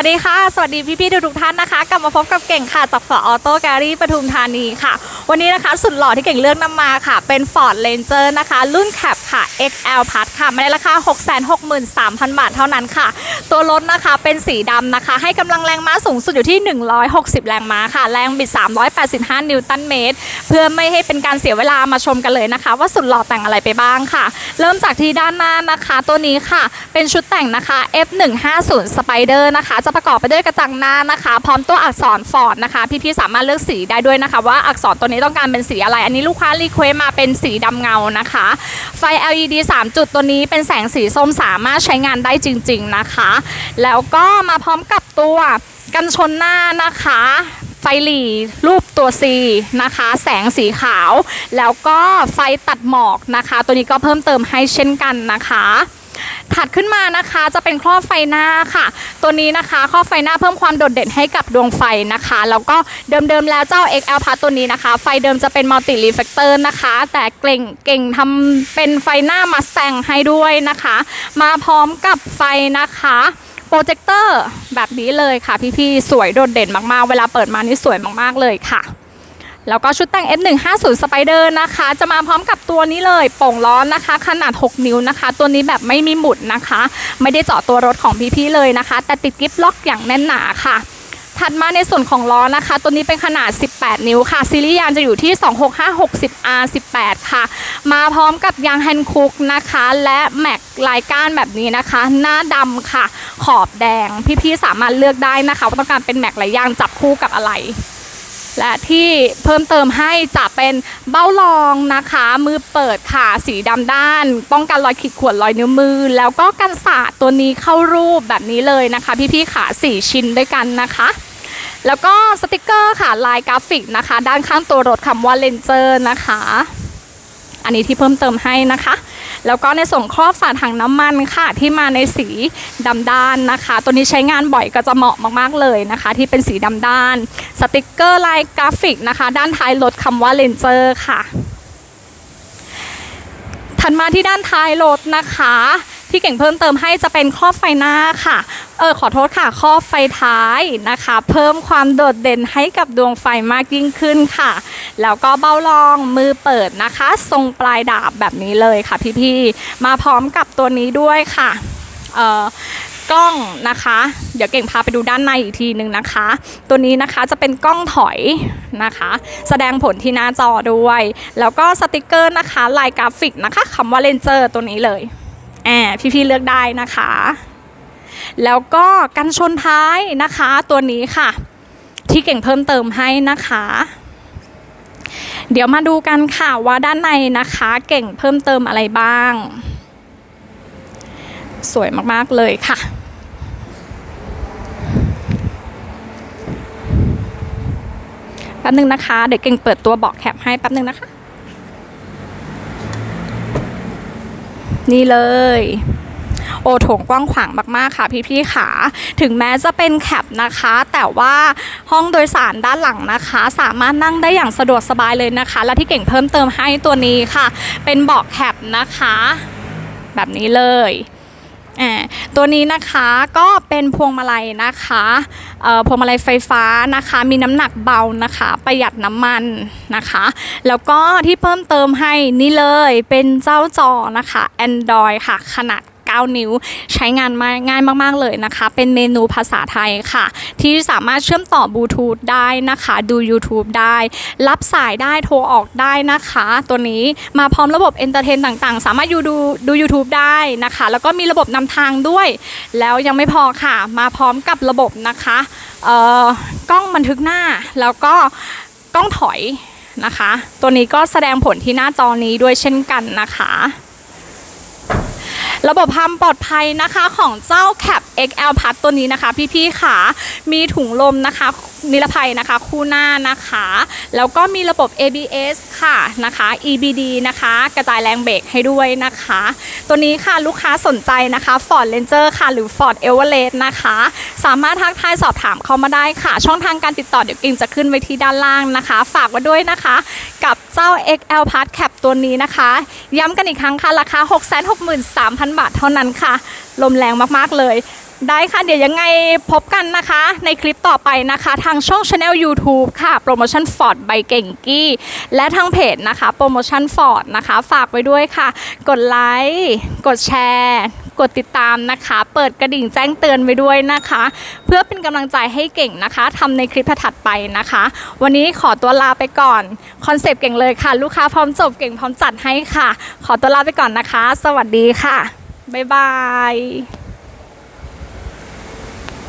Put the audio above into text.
สวัสดีค่ะ สวัสดีพี่ๆทุกท่านนะคะ กลับมาพบกับเก่งค่ะ จากฟอร์ออโต้แกรี่ปทุมธานีค่ะ วันนี้นะคะ สุดหล่อที่เก่งเลือกนำมาค่ะ เป็น Ford Ranger นะคะ รุ่นแคป ค่ะ XL Plus ค่ะมาในราคา 663,000 บาทเท่านั้นค่ะ ตัวรถนะคะเป็นสีดำนะคะ ให้กำลังแรงม้าสูงสุดอยู่ที่ 160 แรงม้าค่ะ แรงบิด 385 นิวตันเมตร เพื่อไม่ให้เป็นการเสียเวลามาชมกันเลยนะคะ ว่าสุดหล่อแต่งอะไรไปบ้างค่ะ เริ่มจากที่ด้านหน้านะคะ ตัวนี้ค่ะ เป็นชุดแต่งนะคะ F150 Spider นะคะ จะประกอบไปด้วยกระจังหน้านะคะ พร้อมตัวอักษรฟอร์ดนะคะ พี่ๆสามารถเลือกสีได้ด้วยนะคะ ว่าอักษรตัวนี้ต้องการเป็นสีอะไร อันนี้ลูกค้ารีเควสมาเป็นสีดำเงานะคะ ไฟ LED 3 จุดตัวนี้เป็นแสงสีส้มสามารถใช้งานได้จริง ๆนะคะ แล้วก็มาพร้อมกับตัวกันชนหน้านะคะ ไฟหลีรูปตัว C นะคะ แสงสีขาว แล้วก็ไฟตัดหมอกนะคะ ตัวนี้ก็เพิ่มเติมให้เช่นกันนะคะ ถัดขึ้นมานะคะจะเป็นครอบไฟหน้าค่ะ ตัวนี้นะคะครอบไฟหน้าเพิ่มความโดดเด่นให้กับดวงไฟนะคะ แล้วก็เดิมๆแล้วเจ้า XL Plus ตัวนี้นะคะ ไฟเดิมจะเป็นมัลติรีเฟกเตอร์นะคะ แต่เก่งเก่งทำเป็นไฟหน้ามาส t ตงให้ด้วยนะคะ มาพร้อมกับไฟนะคะโปรเจคเตอร์แบบนี้เลยค่ะพี่ๆสวยโดดเด่นมากๆ เวลาเปิดมานี่สวยมากๆเลยค่ะ แล้วก็ชุดแต่ง F150 Spider นะคะ จะมาพร้อมกับตัวนี้เลยโป่งล้อนะคะ ขนาด 6 นิ้วนะคะ ตัวนี้แบบไม่มีหมุดนะคะ ไม่ได้เจาะตัวรถของพี่ๆเลยนะคะ แต่ติดกิฟล็อกอย่างแน่นหนาค่ะถัดมาในส่วนของล้อนะคะ ตัวนี้เป็นขนาด 18 นิ้วค่ะ ซีรีส์ยางจะอยู่ที่ 26560R18 ค่ะ มาพร้อมกับยางแฮนด์คุกนะคะ และแม็กลายก้านแบบนี้นะคะ หน้าดำค่ะ ขอบแดง พี่ๆสามารถเลือกได้นะคะ ว่าต้องการเป็นแม็กลายยางจับคู่กับอะไร และที่เพิ่มเติมให้จะเป็นเบ้ารองนะคะ มือเปิดค่ะสีดำด้าน ป้องกันรอยขีดข่วนรอยนิ้วมือ แล้วก็กันสาดตัวนี้เข้ารูปแบบนี้เลยนะคะ พี่ๆขาสี่ชิ้นด้วยกันนะคะแล้วก็สติกเกอร์ค่ะลายกราฟิกนะคะ ด้านข้างตัวรถคำว่าเลนเจอร์นะคะ อันนี้ที่เพิ่มเติมให้นะคะ แล้วก็ในส่วนครอบฝาถังน้ำมันค่ะ ที่มาในสีดำด้านนะคะ ตัวนี้ใช้งานบ่อยก็จะเหมาะมากๆเลยนะคะ ที่เป็นสีดำด้าน สติกเกอร์ลายกราฟิกนะคะ ด้านท้ายรถคำว่าเลนเจอร์ค่ะถัดมาที่ด้านท้ายรถนะคะ ที่เก่งเพิ่มเติมให้จะเป็นครอบไฟหน้าค่ะ เออขอโทษค่ะครอบไฟท้ายนะคะ เพิ่มความโดดเด่นให้กับดวงไฟมากยิ่งขึ้นค่ะ แล้วก็เบ้ารองมือเปิดนะคะ ทรงปลายดาบแบบนี้เลยค่ะพี่ๆ มาพร้อมกับตัวนี้ด้วยค่ะ เอ่อกล้องนะคะ เดี๋ยวเก่งพาไปดูด้านในอีกทีหนึ่งนะคะ ตัวนี้นะคะจะเป็นกล้องถอยนะคะ แสดงผลที่หน้าจอด้วย แล้วก็สติกเกอร์นะคะลายกราฟิกนะคะคำว่าเลนเจอร์ตัวนี้เลย แอบพี่ๆเลือกได้นะคะ แล้วก็กันชนท้ายนะคะตัวนี้ค่ะ ที่เก่งเพิ่มเติมให้นะคะ เดี๋ยวมาดูกันค่ะว่าด้านในนะคะ เก่งเพิ่มเติมอะไรบ้าง สวยมากๆเลยค่ะแป๊บนึงนะคะ เดี๋ยวเก่งเปิดตัวเบาะแคปให้แป๊บนึงนะคะ นี่เลย โอโถงกว้างขวางมากๆค่ะพี่ๆขาถึงแม้จะเป็นแคปนะคะ แต่ว่าห้องโดยสารด้านหลังนะคะ สามารถนั่งได้อย่างสะดวกสบายเลยนะคะ และที่เก่งเพิ่มเติมให้ตัวนี้ค่ะ เป็นเบาะแคปนะคะ แบบนี้เลย ตัวนี้นะคะก็เป็นพวงมาลัยนะคะพวงมาลัยไฟฟ้านะคะ มีน้ำหนักเบานะคะ ประหยัดน้ำมันนะคะ แล้วก็ที่เพิ่มเติมให้นี่เลยเป็นเจ้าจอนะคะ Android ค่ะขนาด 9 นิ้ว ใช้งานมาง่ายมาก ๆ เลยนะคะ เป็นเมนูภาษาไทยค่ะ ที่สามารถเชื่อมต่อบลูทูธได้นะคะ ดู YouTube ได้ รับสายได้โทรออกได้นะคะ ตัวนี้มาพร้อมระบบเอนเตอร์เทนต่างๆ สามารถยูดูดู YouTube ได้นะคะ แล้วก็มีระบบนำทางด้วย แล้วยังไม่พอค่ะ มาพร้อมกับระบบนะคะเอ่อกล้องบันทึกหน้าแล้วก็กล้องถอยนะคะ ตัวนี้ก็แสดงผลที่หน้าจอนี้ด้วยเช่นกันนะคะ ระบบความปลอดภัยนะคะของเจ้า Cap XL Plus ตัวนี้นะคะ พี่ๆค่ะ มีถุงลมนะคะนิรภัยนะคะ คู่หน้านะคะ แล้วก็มีระบบ ABS ค่ะนะคะ EBD นะคะ กระจายแรงเบรกให้ด้วยนะคะ ตัวนี้ค่ะลูกค้าสนใจนะคะ Ford Ranger ค่ะ หรือ Ford Everest นะคะ สามารถทักทายสอบถามเข้ามาได้ค่ะ ช่องทางการติดต่อเดี๋ยวกิ่งจะขึ้นไว้ที่ด้านล่างนะคะ ฝากไว้ด้วยนะคะ กับเจ้า XL Plus Cap ตัวนี้นะคะ ย้ำกันอีกครั้งค่ะ ราคา 663,000บาทเท่านั้นค่ะ ลมแรงมากๆเลย ได้ค่ะ เดี๋ยวยังไงพบกันนะคะ ในคลิปต่อไปนะคะ ทางช่อง Channel YouTube ค่ะ โปรโมชั่นฟอร์ดใบเก่งกี้ และทางเพจนะคะ โปรโมชั่นฟอร์ดนะคะ ฝากไว้ด้วยค่ะ กดไลค์กดแชร์กดติดตามนะคะ เปิดกระดิ่งแจ้งเตือนไว้ด้วยนะคะ เพื่อเป็นกำลังใจให้เก่งนะคะทำในคลิปถัดไปนะคะ วันนี้ขอตัวลาไปก่อน คอนเซปต์เก่งเลยค่ะ ลูกค้าพร้อมจบเก่งพร้อมจัดให้ค่ะ ขอตัวลาไปก่อนนะคะ สวัสดีค่ะ บ๊ายบาย